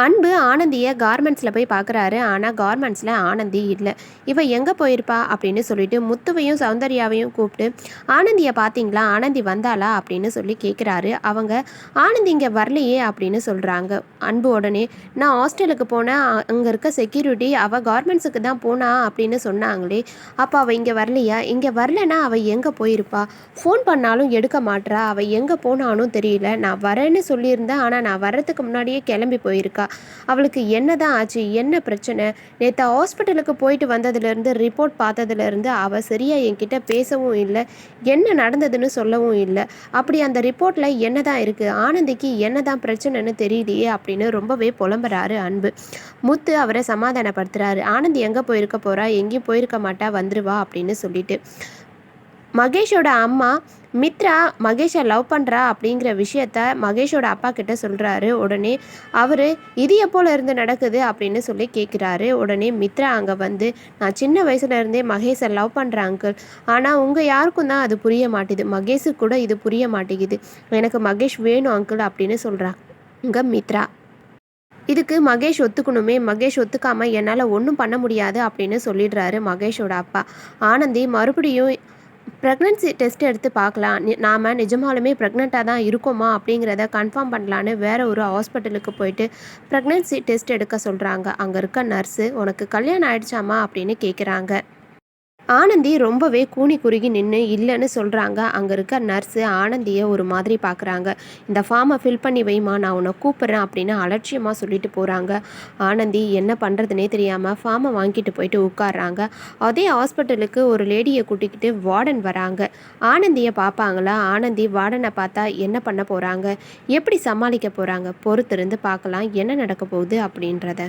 அன்பு ஆனந்தியை கார்மெண்ட்ஸில் போய் பார்க்குறாரு ஆனால் கார்மெண்ட்ஸில் ஆனந்தி இல்லை. இவன் எங்கே போயிருப்பா அப்படின்னு சொல்லிட்டு முத்துவையும் சௌந்தர்யாவையும் கூப்பிட்டு ஆனந்தியை பார்த்தீங்களா ஆனந்தி வந்தாளா? அப்படின்னு சொல்லி கேட்குறாரு அவங்க ஆனந்தி இங்கே வரலையே அப்படின்னு சொல்கிறாங்க அன்பு உடனே நான் ஹாஸ்டலுக்கு போனேன். அங்கே இருக்க செக்யூரிட்டி அவள் கார்மெண்ட்ஸுக்கு தான் போனா அப்படின்னு சொன்னாங்களே. அப்போ அவள் இங்கே வரலையா? இங்கே வரலன்னா அவள் எங்கே போயிருப்பா? ஃபோன் பண்ணாலும் எடுக்க மாட்றா. அவள் எங்கே போனாலும் தெரியல. நான் வரேன்னு சொல்லியிருந்தேன். ஆனால் நான் வர்றதுக்கு முன்னாடியே கிளம்பி போயிருக்கா. அவளுக்கு என்ன தான் ஆச்சு என்ன பிரச்சனை? நேற்று ஹாஸ்பிட்டலுக்கு போயிட்டு வந்ததுலேருந்து ரிப்போர்ட் பார்த்ததுலேருந்து அவள் சரியாக என்கிட்ட பேசவும் இல்லை என்ன நடந்ததுன்னு சொல்லவும் இல்லை. அப்படி அந்த ரிப்போர்ட்டில் என்ன தான் இருக்குது ஆனந்திக்கு என்ன தான் பிரச்சனைன்னு தெரியலையே அப்படின்னு ரொம்பவே புலம்புறாரு அன்பு. முத்து அவரை சமாதானப்படுத்துகிறாரு ஆனந்தி எங்கே போயிருக்க போகிறா எங்கேயும் போயிருக்க மாட்டா வந்துருவா அப்படின்னு சொல்லிட்டு. மகேஷோட அம்மா மித்ரா மகேஷை லவ் பண்ணுறா அப்படிங்கிற விஷயத்த மகேஷோட அப்பா கிட்ட சொல்கிறாரு உடனே அவர் இது எப்போல இருந்து நடக்குது? அப்படின்னு சொல்லி கேட்குறாரு உடனே மித்ரா அங்கே வந்து நான் சின்ன வயசுல இருந்தே மகேஷை லவ் பண்ணுறேன் அங்கிள். ஆனால் உங்கள் யாருக்கும் தான் அது புரிய மாட்டேது. மகேஷுக்கு கூட இது புரிய மாட்டேங்குது. எனக்கு மகேஷ் வேணும் அங்கிள் அப்படின்னு சொல்கிறாங்க மித்ரா. இதுக்கு மகேஷ் ஒத்துக்கணுமே. மகேஷ் ஒத்துக்காமல் என்னால் ஒன்றும் பண்ண முடியாது அப்படின்னு சொல்லிடுறாரு மகேஷோட அப்பா. ஆனந்தி மறுபடியும் ப்ரெக்னன்சி டெஸ்ட் எடுத்து பார்க்கலாம். நாம் நாம நிஜமாலுமே ப்ரெக்னெண்ட்டாக தான் இருக்கோமா அப்படிங்கிறத கன்ஃபார்ம் பண்ணலான்னு வேற ஒரு ஹாஸ்பிட்டலுக்கு போயிட்டு ப்ரெக்னன்சி டெஸ்ட் எடுக்க சொல்கிறாங்க அங்கே இருக்க நர்ஸு உனக்கு கல்யாணம் ஆயிடுச்சாமா? அப்படின்னு கேட்குறாங்க ஆனந்தி ரொம்பவே கூனி குறுகி நின்று இல்லைன்னு சொல்கிறாங்க அங்கே இருக்க நர்ஸு ஆனந்தியை ஒரு மாதிரி பார்க்குறாங்க இந்த ஃபார்மை ஃபில் பண்ணி வைமா நான் உன்னை கூப்பிட்றேன் அப்படின்னு அலட்சியமாக சொல்லிட்டு போகிறாங்க ஆனந்தி என்ன பண்ணுறதுனே தெரியாமல் ஃபார்மை வாங்கிட்டு போயிட்டு உட்கார்றாங்க. அதே ஹாஸ்பிட்டலுக்கு ஒரு லேடியை கூட்டிக்கிட்டு வார்டன் வராங்க. ஆனந்தியை பார்ப்பாங்களா? ஆனந்தி வார்டனை பார்த்தா என்ன பண்ண போகிறாங்க எப்படி சமாளிக்க போகிறாங்க பொறுத்திருந்து பார்க்கலாம். என்ன நடக்க போகுது அப்படின்றத.